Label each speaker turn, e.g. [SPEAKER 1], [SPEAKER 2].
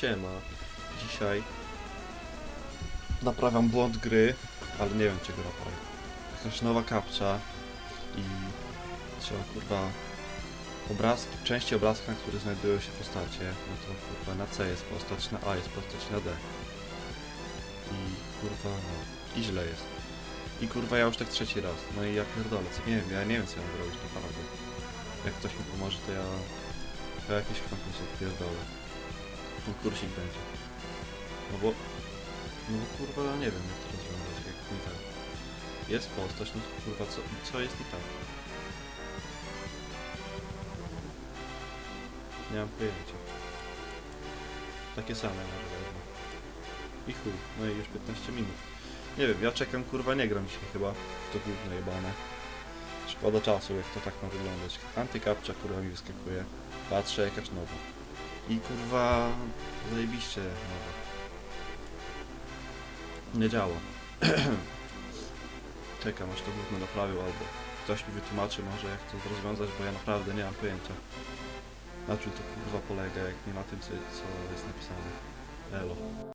[SPEAKER 1] Siema. Dzisiaj naprawiam błąd gry, ale nie wiem czego naprawię. Jakaś nowa kapcza i trzeba kurwa obrazki, części obrazka, na znajdują się postacie, no to kurwa na C jest postać, na A jest postać, na D. I kurwa no, i źle jest. I kurwa ja już tak trzeci raz. No i ja pierdolę, co nie wiem, ja nie wiem co ja mam zrobić naprawdę. Jak ktoś mi pomoże, to ja, ja jakiś konkurs odpierdolę. Konkursik będzie. No bo, no bo kurwa nie wiem jak to rozwiązać, jak nie tak. Jest postać, no kurwa co, co jest nie tak? Nie mam pojęcia. Takie same wezmę. I chuj, no i już 15 minut. Nie wiem, ja czekam, kurwa, nie gram dzisiaj chyba to gówno jebane. Szkoda czasu, jak to tak ma wyglądać. Antykapcza, kurwa, mi wyskakuje. Patrzę, jakaś nowa. I kurwa, zajebiście nowa. Nie działa. Czekam, aż to gówno naprawił, albo ktoś mi wytłumaczy może, jak to rozwiązać, bo ja naprawdę nie mam pojęcia. Na czym to kurwa polega, jak nie na tym, co, co jest napisane. Elo.